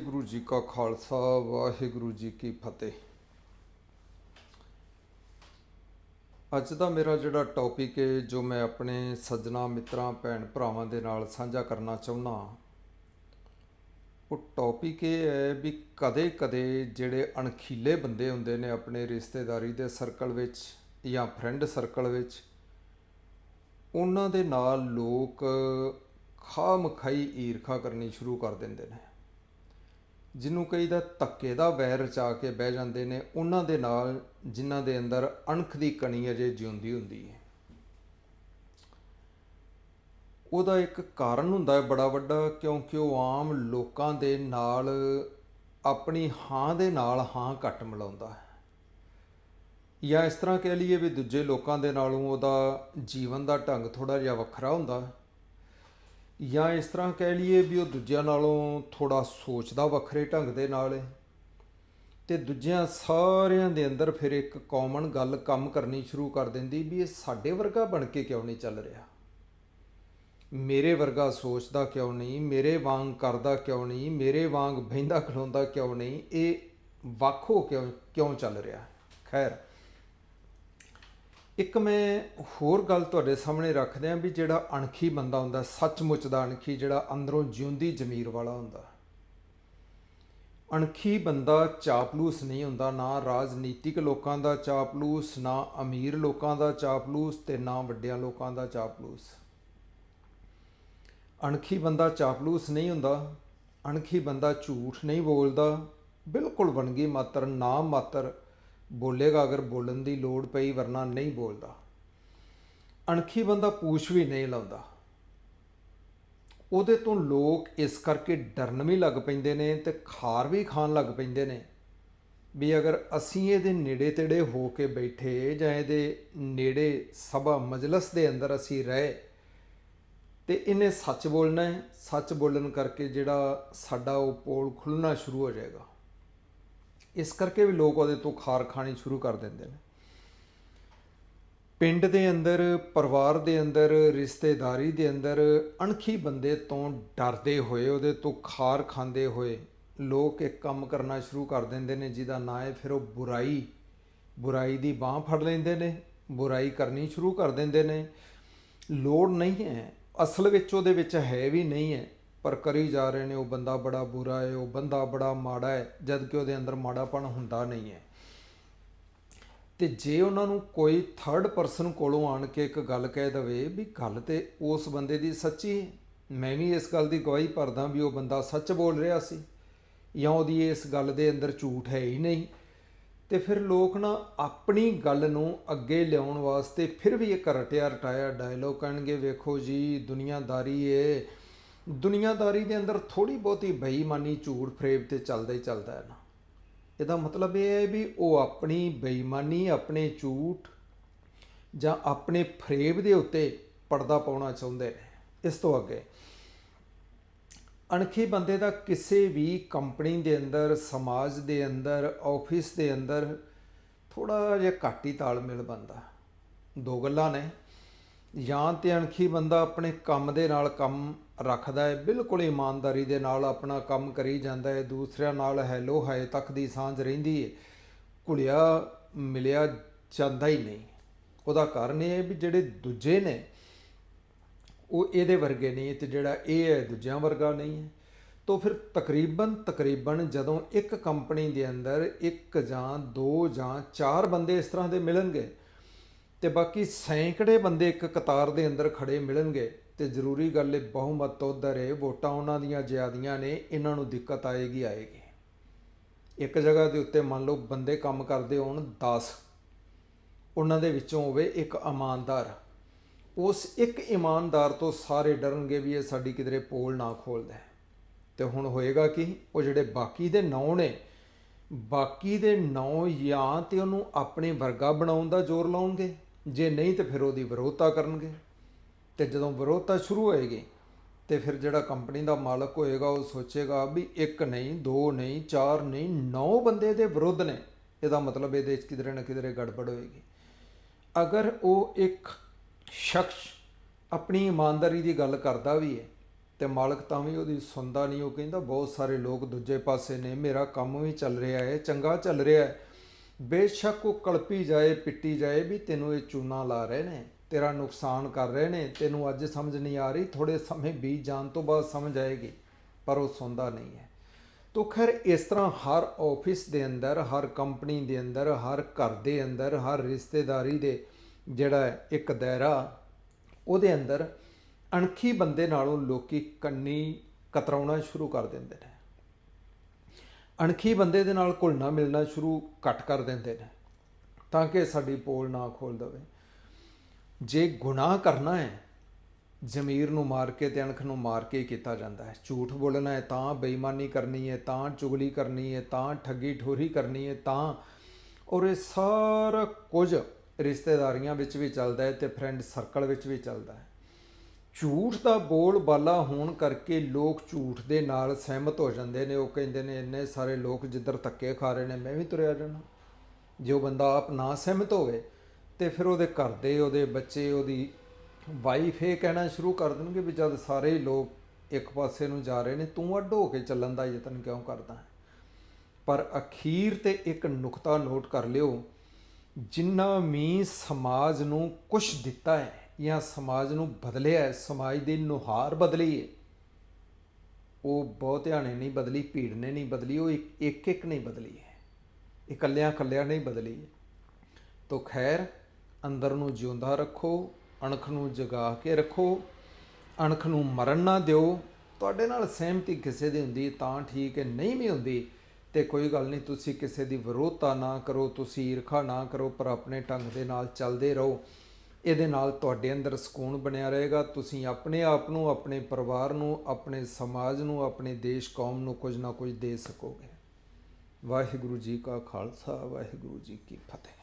ਗੁਰੂ ਜੀ ਕਾ ਖਾਲਸਾ, ਵਾਹਿਗੁਰੂ ਜੀ ਕੀ ਫਤਿਹ। ਅੱਜ ਦਾ ਮੇਰਾ ਜਿਹੜਾ ਟੌਪਿਕ ਹੈ ਜੋ ਮੈਂ ਆਪਣੇ ਸੱਜਣਾ, ਮਿੱਤਰਾਂ, ਭੈਣ ਭਰਾਵਾਂ ਦੇ ਨਾਲ ਸਾਂਝਾ ਕਰਨਾ ਚਾਹੁੰਦਾ ਉਹ ਟੌਪਿਕ ਇਹ ਹੈ ਵੀ ਕਦੇ-ਕਦੇ ਜਿਹੜੇ ਅਣਖੀਲੇ ਬੰਦੇ ਹੁੰਦੇ ਨੇ ਆਪਣੇ ਰਿਸ਼ਤੇਦਾਰੀ ਦੇ ਸਰਕਲ ਵਿੱਚ ਜਾਂ ਫਰੈਂਡ ਸਰਕਲ ਵਿੱਚ, ਉਹਨਾਂ ਦੇ ਨਾਲ ਲੋਕ ਖਾਮਖਾਈ ਈਰਖਾ ਕਰਨੀ ਸ਼ੁਰੂ ਕਰ ਦਿੰਦੇ ਨੇ। ਜਿਹਨੂੰ ਕਈ ਕਹੀਦਾ ਧੱਕੇ ਦਾ ਵੈਰ ਰਚਾ ਕੇ ਬਹਿ ਜਾਂਦੇ ਨੇ, ਉਹਨਾਂ ਦੇ ਨਾਲ ਜਿਨ੍ਹਾਂ ਦੇ ਅੰਦਰ ਅਣਖ ਦੀ ਕਣੀ ਅਜੇ ਜਿਉਂਦੀ ਹੁੰਦੀ ਹੈ। ਉਹਦਾ ਇੱਕ ਕਾਰਨ ਹੁੰਦਾ ਹੈ ਬੜਾ ਵੱਡਾ, ਕਿਉਂਕਿ ਉਹ ਆਮ ਲੋਕਾਂ ਦੇ ਨਾਲ, ਆਪਣੀ ਹਾਂ ਦੇ ਨਾਲ ਹਾਂ ਘੱਟ ਮਿਲਾਉਂਦਾ ਹੈ। ਜਾਂ ਇਸ ਤਰ੍ਹਾਂ ਕਹਿ ਲਈਏ ਵੀ ਦੂਜੇ ਲੋਕਾਂ ਦੇ ਨਾਲੋਂ ਉਹਦਾ ਜੀਵਨ ਦਾ ਢੰਗ ਥੋੜਾ ਜਿਹਾ ਵੱਖਰਾ ਹੁੰਦਾ ਜਾਂ ਇਸ ਤਰ੍ਹਾਂ ਕਹਿ ਲਈਏ ਵੀ ਉਹ ਦੂਜਿਆਂ ਨਾਲੋਂ ਥੋੜਾ ਸੋਚਦਾ ਵੱਖਰੇ ਢੰਗ ਦੇ ਨਾਲ ਹੈ ਤੇ ਦੂਜਿਆਂ ਸਾਰਿਆਂ ਦੇ ਅੰਦਰ ਫਿਰ ਇੱਕ ਕਾਮਨ ਗੱਲ ਕੰਮ ਕਰਨੀ ਸ਼ੁਰੂ ਕਰ ਦਿੰਦੀ ਵੀ ਇਹ ਸਾਡੇ ਵਰਗਾ ਬਣ ਕੇ ਕਿਉਂ ਨਹੀਂ ਚੱਲ ਰਿਹਾ? ਮੇਰੇ ਵਰਗਾ ਸੋਚਦਾ ਕਿਉਂ ਨਹੀਂ? ਮੇਰੇ ਵਾਂਗ ਕਰਦਾ ਕਿਉਂ ਨਹੀਂ? ਮੇਰੇ ਵਾਂਗ ਬਹਿੰਦਾ ਖਲੋਂਦਾ ਕਿਉਂ ਨਹੀਂ? ਇਹ ਵੱਖ ਹੋ ਕਿਉਂ ਕਿਉਂ ਚੱਲ ਰਿਹਾ? ਖੈਰ ਇੱਕ ਮੈਂ ਹੋਰ ਗੱਲ ਤੁਹਾਡੇ ਸਾਹਮਣੇ ਰੱਖਦੇ ਆਂ ਵੀ ਜਿਹੜਾ ਅਣਖੀ ਬੰਦਾ ਹੁੰਦਾ, ਸੱਚਮੁੱਚ ਦਾ ਅਣਖੀ ਜਿਹੜਾ ਅੰਦਰੋਂ ਜਿਉਂਦੀ ਜ਼ਮੀਰ ਵਾਲਾ ਹੁੰਦਾ। ਅਣਖੀ ਬੰਦਾ ਚਾਪਲੂਸ ਨਹੀਂ ਹੁੰਦਾ, ਨਾ ਰਾਜਨੀਤਿਕ ਲੋਕਾਂ ਦਾ ਚਾਪਲੂਸ, ਨਾ ਅਮੀਰ ਲੋਕਾਂ ਦਾ ਚਾਪਲੂਸ ਤੇ ਨਾ ਵੱਡਿਆਂ ਲੋਕਾਂ ਦਾ ਚਾਪਲੂਸ। ਅਣਖੀ ਬੰਦਾ ਚਾਪਲੂਸ ਨਹੀਂ ਹੁੰਦਾ, ਅਣਖੀ ਬੰਦਾ ਝੂਠ ਨਹੀਂ ਬੋਲਦਾ, ਬਿਲਕੁਲ ਵਣਗੀ ਮਾਤਰ, ਨਾ ਮਾਤਰ ਬੋਲੇਗਾ ਅਗਰ ਬੋਲਣ ਦੀ ਲੋੜ ਪਈ ਵਰਨਾ ਨਹੀਂ ਬੋਲਦਾ। ਅਣਖੀ ਬੰਦਾ ਪੂਛ ਵੀ ਨਹੀਂ ਲਾਉਂਦਾ। ਉਹਦੇ ਤੋਂ ਲੋਕ ਇਸ ਕਰਕੇ ਡਰਨ ਵੀ ਲੱਗ ਪੈਂਦੇ ਨੇ ਤੇ ਖਾਰ ਵੀ ਖਾਣ ਲੱਗ ਪੈਂਦੇ ਨੇ ਵੀ ਅਗਰ ਅਸੀਂ ਇਹਦੇ ਨੇੜੇ ਤੇੜੇ ਹੋ ਕੇ ਬੈਠੇ ਜਾਂ ਇਹਦੇ ਨੇੜੇ ਸਭਾ ਮਜਲਸ ਦੇ ਅੰਦਰ ਅਸੀਂ ਰਹੇ ਤੇ ਇਹਨੇ ਸੱਚ ਬੋਲਣਾ ਹੈ, ਸੱਚ ਬੋਲਣ ਕਰਕੇ ਜਿਹੜਾ ਸਾਡਾ ਉਹ ਪੋਲ ਖੁੱਲਣਾ ਸ਼ੁਰੂ ਹੋ ਜਾਏਗਾ। ਇਸ ਕਰਕੇ ਵੀ ਲੋਕ ਉਹਦੇ ਤੋਂ ਖਾਰ ਖਾਣੀ ਸ਼ੁਰੂ ਕਰ ਦਿੰਦੇ ਨੇ। ਪਿੰਡ ਦੇ ਅੰਦਰ, ਪਰਿਵਾਰ ਦੇ ਅੰਦਰ, ਰਿਸ਼ਤੇਦਾਰੀ ਦੇ ਅੰਦਰ ਅਣਖੀ ਬੰਦੇ ਤੋਂ ਡਰਦੇ ਹੋਏ, ਉਹਦੇ ਤੋਂ ਖਾਰ ਖਾਂਦੇ ਹੋਏ ਲੋਕ ਇੱਕ ਕੰਮ ਕਰਨਾ ਸ਼ੁਰੂ ਕਰ ਦਿੰਦੇ ਨੇ, ਜਿਹਦਾ ਨਾਂ ਹੈ ਫਿਰ ਉਹ ਬੁਰਾਈ। ਬੁਰਾਈ ਦੀ ਬਾਹ ਫੜ ਲੈਂਦੇ ਨੇ, ਬੁਰਾਈ ਕਰਨੀ ਸ਼ੁਰੂ ਕਰ ਦਿੰਦੇ ਨੇ। ਲੋੜ ਨਹੀਂ ਹੈ, ਅਸਲ ਵਿੱਚ ਉਹਦੇ ਵਿੱਚ ਹੈ ਵੀ ਨਹੀਂ ਹੈ। ਪਰ ਕਰੀ ਜਾ ਰਹੇ ਨੇ, ਉਹ ਬੰਦਾ ਬੜਾ ਬੁਰਾ ਹੈ, ਉਹ ਬੰਦਾ ਬੜਾ ਮਾੜਾ ਹੈ, ਜਦ ਕਿ ਉਹਦੇ ਅੰਦਰ ਮਾੜਾਪਣ ਹੁੰਦਾ ਨਹੀਂ ਹੈ। ਤੇ ਜੇ ਉਹਨਾਂ ਨੂੰ ਕੋਈ ਥਰਡ ਪਰਸਨ ਕੋਲੋਂ ਆਣ ਕੇ ਇੱਕ ਗੱਲ ਕਹਿ ਦਵੇ ਵੀ ਗੱਲ ਤੇ ਉਸ ਬੰਦੇ ਦੀ ਸੱਚੀ ਮੈਂ ਵੀ ਇਸ ਗੱਲ ਦੀ ਗਵਾਹੀ ਭਰਦਾ ਵੀ ਉਹ ਬੰਦਾ ਸੱਚ ਬੋਲ ਰਿਹਾ ਸੀ ਜਾਂ ਉਹਦੀ ਇਸ ਗੱਲ ਦੇ ਅੰਦਰ ਝੂਠ ਹੈ ਹੀ ਨਹੀਂ, ਤੇ ਫਿਰ ਲੋਕ ਨਾ ਆਪਣੀ ਗੱਲ ਨੂੰ ਅੱਗੇ ਲਿਆਉਣ ਵਾਸਤੇ ਫਿਰ ਵੀ ਇੱਕ ਰਟਿਆ ਰਟਾਇਆ ਡਾਇਲੋਗ ਕਹਿਣਗੇ, ਵੇਖੋ ਜੀ, ਦੁਨੀਆਦਾਰੀ ਏ ਦੁਨੀਆਦਾਰੀ ਦੇ ਅੰਦਰ ਥੋੜੀ ਬਹੁਤੀ ਬੇਈਮਾਨੀ ਝੂਠ ਫਰੇਬ ਤੇ ਚੱਲਦਾ ਹੀ ਚੱਲਦਾ ਹੈ ਨਾ। ਇਹਦਾ ਮਤਲਬ ਇਹ ਹੈ ਵੀ ਉਹ ਆਪਣੀ ਬੇਈਮਾਨੀ, ਆਪਣੇ ਝੂਠ ਜਾਂ ਆਪਣੇ ਫਰੇਬ ਦੇ ਉੱਤੇ ਪਰਦਾ ਪਾਉਣਾ ਚਾਹੁੰਦੇ ਨੇ। ਇਸ ਤੋਂ ਅੱਗੇ, ਅਣਖੀ ਬੰਦੇ ਦਾ ਕਿਸੇ ਵੀ ਕੰਪਨੀ ਦੇ ਅੰਦਰ, ਸਮਾਜ ਦੇ ਅੰਦਰ, ਆਫਿਸ ਦੇ ਅੰਦਰ ਥੋੜਾ ਜਿਹਾ ਘੱਟ ਹੀ ਤਾਲਮੇਲ ਬੰਦਾ ਦੋ ਗੱਲਾਂ ਨੇ। ਜਾਂ ਤੇ ਅਣਖੀ ਬੰਦਾ ਆਪਣੇ ਕੰਮ ਦੇ ਨਾਲ ਕੰਮ ਰੱਖਦਾ ਹੈ। ਬਿਲਕੁਲ ਇਮਾਨਦਾਰੀ ਦੇ ਨਾਲ ਆਪਣਾ ਕੰਮ ਕਰੀ ਜਾਂਦਾ ਹੈ। ਦੂਸਰਿਆਂ ਨਾਲ ਹੈਲੋ ਹਾਏ ਤੱਕ ਦੀ ਸਾਂਝ ਰਹਿੰਦੀ ਹੈ। ਘੁਲਿਆ ਮਿਲਿਆ ਜਾਂਦਾ ਹੀ ਨਹੀਂ। ਉਹਦਾ ਕਾਰਨ ਇਹ ਹੈ ਵੀ ਜਿਹੜੇ ਦੂਜੇ ਨੇ, ਉਹ ਇਹਦੇ ਵਰਗੇ ਨਹੀਂ ਤੇ ਜਿਹੜਾ ਇਹ ਹੈ, ਦੂਜਿਆਂ ਵਰਗਾ ਨਹੀਂ ਹੈ। ਤੋਂ ਫਿਰ ਤਕਰੀਬਨ ਤਕਰੀਬਨ ਜਦੋਂ ਇੱਕ ਕੰਪਨੀ ਦੇ ਅੰਦਰ ਇੱਕ ਜਾਂ ਦੋ ਜਾਂ ਚਾਰ ਬੰਦੇ ਇਸ ਤਰ੍ਹਾਂ ਦੇ ਮਿਲਣਗੇ ਤੇ ਬਾਕੀ ਸੈਂਕੜੇ ਬੰਦੇ ਇੱਕ ਕਤਾਰ ਦੇ ਅੰਦਰ ਖੜੇ ਮਿਲਣਗੇ ਤੇ ਜ਼ਰੂਰੀ ਗੱਲ ਇਹ ਬਹੁਮਤ ਤੋਂ ਉਧਰ ਹੈ ਵੋਟਾਂ ਉਹਨਾਂ ਦੀਆਂ ਜ਼ਿਆਦੀਆਂ ਨੇ, ਇਹਨਾਂ ਨੂੰ ਦਿੱਕਤ ਆਏਗੀ ਆਏਗੀ। ਇੱਕ ਜਗ੍ਹਾ ਦੇ ਉੱਤੇ ਮੰਨ ਲਓ ਬੰਦੇ ਕੰਮ ਕਰਦੇ ਹੋਣ 10 ਉਹਨਾਂ ਦੇ ਵਿੱਚੋਂ ਹੋਵੇ ਇੱਕ ਇਮਾਨਦਾਰ। ਉਸ ਇੱਕ ਇਮਾਨਦਾਰ ਤੋਂ ਸਾਰੇ ਡਰਨਗੇ ਵੀ ਇਹ ਸਾਡੀ ਕਿਧਰੇ ਪੋਲ ਨਾ ਖੋਲਦਾ। ਹੈ। ਤੇ ਹੁਣ ਹੋਏਗਾ ਕਿ? ਉਹ ਜਿਹੜੇ ਬਾਕੀ ਦੇ ਨੌ ਨੇ, ਬਾਕੀ ਦੇ ਨੌ ਜਾਂ ਤੇ ਉਹਨੂੰ ਆਪਣੇ ਵਰਗਾ ਬਣਾਉਣ ਦਾ ਜ਼ੋਰ ਲਾਉਣਗੇ। ਜੇ ਨਹੀਂ ਤੇ ਫਿਰ ਉਹਦੀ ਵਿਰੋਧਤਾ ਕਰਨਗੇ। ਤੇ ਜਦੋਂ ਵਿਰੋਧਤਾ ਸ਼ੁਰੂ ਹੋਏਗੀ, ਤੇ ਫਿਰ ਜਿਹੜਾ ਕੰਪਨੀ ਦਾ ਮਾਲਕ ਹੋਏਗਾ, ਉਹ ਸੋਚੇਗਾ ਵੀ ਇੱਕ ਨਹੀਂ, ਦੋ ਨਹੀਂ, ਚਾਰ ਨਹੀਂ, ਨੌ ਬੰਦੇ ਦੇ ਵਿਰੁੱਧ ਨੇ। ਇਹਦਾ ਮਤਲਬ ਇਹਦੇ ਵਿੱਚ ਕਿਧਰੇ ਨਾ ਕਿਧਰੇ ਗੜਬੜ ਹੋਏਗੀ। ਅਗਰ ਉਹ ਇੱਕ ਸ਼ਖਸ ਆਪਣੀ ਇਮਾਨਦਾਰੀ ਦੀ ਗੱਲ ਕਰਦਾ ਵੀ ਹੈ, ਤੇ ਮਾਲਕ ਤਾਂ ਵੀ ਉਹਦੀ ਸੁਣਦਾ ਨਹੀਂ, ਉਹ ਕਹਿੰਦਾ ਬਹੁਤ ਸਾਰੇ ਲੋਕ ਦੂਜੇ ਪਾਸੇ ਨੇ, ਮੇਰਾ ਕੰਮ ਵੀ ਚੱਲ ਰਿਹਾ ਹੈ, ਚੰਗਾ ਚੱਲ ਰਿਹਾ ਹੈ। ਬੇਸ਼ੱਕ ਉਹ ਕਲਪੀ ਜਾਏ, ਪਿੱਟੀ ਜਾਏ ਵੀ ਤੈਨੂੰ ਇਹ ਚੂਨਾ ਲਾ ਰਹੇ ਨੇ। ਤੇਰਾ ਨੁਕਸਾਨ ਕਰ ਰਹੇ ਨੇ, ਤੈਨੂੰ ਅੱਜ ਸਮਝ ਨਹੀਂ ਆ ਰਹੀ ਥੋੜੇ ਸਮੇਂ ਬੀਤ ਜਾਣ ਤੋਂ ਬਾਅਦ ਸਮਝ ਆਏਗੀ, ਪਰ ਉਹ ਸੁਣਦਾ ਨਹੀਂ ਹੈ। ਤੋ ਖੈਰ, ਇਸ ਤਰ੍ਹਾਂ ਹਰ ਆਫਿਸ ਦੇ ਅੰਦਰ, ਹਰ ਕੰਪਨੀ ਦੇ ਅੰਦਰ, ਹਰ ਘਰ ਦੇ ਅੰਦਰ, ਹਰ ਰਿਸ਼ਤੇਦਾਰੀ ਦੇ ਜਿਹੜਾ ਇੱਕ ਦਾਇਰਾ, ਉਹਦੇ ਅੰਦਰ ਅਣਖੀ ਬੰਦੇ ਨਾਲੋਂ ਲੋਕੀ ਕੰਨੀ ਕਤਰਾਉਣਾ ਸ਼ੁਰੂ ਕਰ ਦਿੰਦੇ ਨੇ। ਅਣਖੀ ਬੰਦੇ ਦੇ ਨਾਲ ਘੁਲਣਾ ਮਿਲਣਾ ਸ਼ੁਰੂ ਘੱਟ ਕਰ ਦਿੰਦੇ ਨੇ, ਤਾਂ ਕਿ ਸਾਡੀ ਪੋਲ ਨਾ ਖੋਲ ਦਵੇ। ਜੇ ਗੁਨਾਹ ਕਰਨਾ ਹੈ, ਜ਼ਮੀਰ ਨੂੰ ਮਾਰ ਕੇ ਤੇ ਅਣਖ ਨੂੰ ਮਾਰ ਕੇ ਕੀਤਾ ਜਾਂਦਾ ਹੈ। ਝੂਠ ਬੋਲਣਾ ਹੈ, ਤਾਂ ਬੇਈਮਾਨੀ ਕਰਨੀ ਹੈ, ਤਾਂ ਚੁਗਲੀ ਕਰਨੀ ਹੈ, ਤਾਂ ਠੱਗੀ ਠੋਰੀ ਕਰਨੀ ਹੈ, ਤਾਂ ਔਰ ਇਹ ਸਾਰਾ ਕੁਝ ਰਿਸ਼ਤੇਦਾਰੀਆਂ ਵਿੱਚ ਵੀ ਚੱਲਦਾ ਹੈ ਤੇ ਫਰੈਂਡ ਸਰਕਲ ਵਿੱਚ ਵੀ ਚੱਲਦਾ ਹੈ। ਝੂਠ ਦਾ ਬੋਲ ਬਾਲਾ ਹੋਣ ਕਰਕੇ ਲੋਕ ਝੂਠ ਦੇ ਨਾਲ ਸਹਿਮਤ ਹੋ ਜਾਂਦੇ ਨੇ। ਉਹ ਕਹਿੰਦੇ ਨੇ, ਇੰਨੇ ਸਾਰੇ ਲੋਕ ਜਿੱਧਰ ਧੱਕੇ ਖਾ ਰਹੇ ਨੇ, ਮੈਂ ਵੀ ਤੁਰਿਆ ਜਾਣਾ ਜੇ ਉਹ ਬੰਦਾ ਆਪ ਨਾ ਸਹਿਮਤ ਹੋਵੇ ਤੇ ਫਿਰ ਉਹਦੇ ਘਰ ਦੇ, ਉਹਦੇ ਬੱਚੇ, ਉਹਦੀ ਵਾਈਫ ਇਹ ਕਹਿਣਾ ਸ਼ੁਰੂ ਕਰ ਦੇਣਗੇ ਵੀ ਜਦ ਸਾਰੇ ਲੋਕ ਇੱਕ ਪਾਸੇ ਨੂੰ ਜਾ ਰਹੇ ਨੇ, ਤੂੰ ਅੱਡ ਹੋ ਕੇ ਚੱਲਣ ਦਾ ਯਤਨ ਕਿਉਂ ਕਰਦਾ ਹੈ? ਪਰ ਅਖੀਰ ਤੇ ਇੱਕ ਨੁਕਤਾ ਨੋਟ ਕਰ ਲਿਓ, ਜਿੰਨਾ ਵੀ ਸਮਾਜ ਨੂੰ ਕੁਝ ਦਿੱਤਾ ਹੈ ਜਾਂ ਸਮਾਜ ਨੂੰ ਬਦਲਿਆ ਹੈ, ਸਮਾਜ ਦੀ ਨੁਹਾਰ ਬਦਲੀ ਹੈ, ਉਹ ਬਹੁਤਿਆਂ ਨੇ ਨਹੀਂ ਬਦਲੀ, ਭੀੜ ਨੇ ਨਹੀਂ ਬਦਲੀ, ਉਹ ਇੱਕ ਇੱਕ ਇੱਕ ਨਹੀਂ ਬਦਲੀ ਹੈ, ਇਕੱਲਿਆਂ ਇਕੱਲਿਆਂ ਨਹੀਂ ਬਦਲੀ ਹੈ। ਤੋ ਖੈਰ ਅੰਦਰ ਨੂੰ ਜਿਉਂਦਾ ਰੱਖੋ, ਅਣਖ ਨੂੰ ਜਗਾ ਕੇ ਰੱਖੋ, ਅਣਖ ਨੂੰ ਮਰਨ ਨਾ ਦਿਓ। ਤੁਹਾਡੇ ਨਾਲ ਸਹਿਮਤੀ ਕਿਸੇ ਦੀ ਹੁੰਦੀ, ਤਾਂ ਠੀਕ ਹੈ, ਨਹੀਂ ਵੀ ਹੁੰਦੀ, ਤੇ ਕੋਈ ਗੱਲ ਨਹੀਂ, ਤੁਸੀਂ ਕਿਸੇ ਦੀ ਵਿਰੋਧਤਾ ਨਾ ਕਰੋ, ਤੁਸੀਂ ਈਰਖਾ ਨਾ ਕਰੋ, ਪਰ ਆਪਣੇ ਢੰਗ ਦੇ ਨਾਲ ਚੱਲਦੇ ਰਹੋ। ਇਹਦੇ ਨਾਲ ਤੁਹਾਡੇ ਅੰਦਰ ਸਕੂਨ ਬਣਿਆ ਰਹੇਗਾ। ਤੁਸੀਂ ਆਪਣੇ ਆਪ ਨੂੰ, ਆਪਣੇ ਪਰਿਵਾਰ ਨੂੰ, ਆਪਣੇ ਸਮਾਜ ਨੂੰ, ਆਪਣੇ ਦੇਸ਼, ਕੌਮ ਨੂੰ ਕੁਝ ਨਾ ਕੁਝ ਦੇ ਸਕੋਗੇ। ਵਾਹਿਗੁਰੂ ਜੀ ਕਾ ਖਾਲਸਾ, ਵਾਹਿਗੁਰੂ ਜੀ ਕੀ ਫਤਿਹ।